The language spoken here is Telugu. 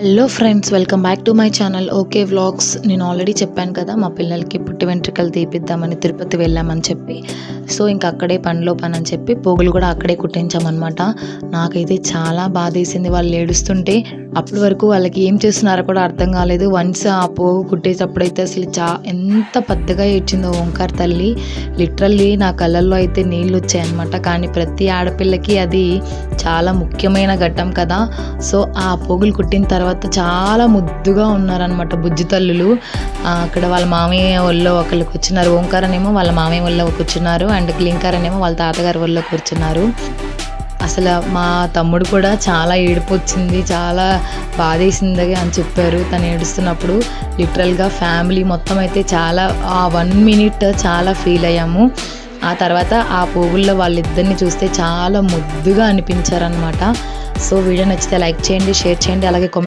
Hello friends welcome back to my channel okay vlogs నేను ఆల్రెడీ చెప్పాను కదా మా పిల్లలకి పుట్టి వెంట్రుకలు తీపిద్దామని తిరుపతి వెళ్ళామని చెప్పి. సో ఇంకా అక్కడే పనిలో పని అని చెప్పి పోగులు కూడా అక్కడే కుట్టించామన్నమాట. నాకైతే చాలా బాధేసింది వాళ్ళు ఏడుస్తుంటే. అప్పటి వరకు వాళ్ళకి ఏం చేస్తున్నారో కూడా అర్థం కాలేదు. వన్స్ ఆ పోగు కుట్టేటప్పుడైతే అసలు చా ఎంత పెద్దగా ఏడ్చిందో ఓంకార్ తల్లి. లిటరల్లీ నా కళ్ళల్లో అయితే నీళ్ళు వచ్చాయన్నమాట. కానీ ప్రతి ఆడపిల్లకి అది చాలా ముఖ్యమైన ఘట్టం కదా. సో ఆ పోగులు కుట్టిన తర్వాత చాలా ముద్దుగా ఉన్నారనమాట బుజ్జి తల్లులు. అక్కడ వాళ్ళ మామయ్య వాళ్ళు ఒకళ్ళు కూర్చున్నారు. ఓంకార్ అనేమో వాళ్ళ మామయ్య వాళ్ళు కూర్చున్నారు. అండ్ క్లింకర్ అనేమో వాళ్ళ తాతగారి ఒళ్ళో కూర్చున్నారు. అసలు మా తమ్ముడు కూడా చాలా ఏడుపు వచ్చింది చాలా బాధేసింది అని చెప్పారు. తను ఏడుస్తున్నప్పుడు లిటరల్గా ఫ్యామిలీ మొత్తం అయితే చాలా ఆ వన్ మినిట్ చాలా ఫీల్ అయ్యాము. ఆ తర్వాత ఆ పువ్వుల్లో వాళ్ళిద్దరిని చూస్తే చాలా ముద్దుగా అనిపించారనమాట సో వీడియో నచ్చితే లైక్ చేయండి షేర్ చేయండి అలాగే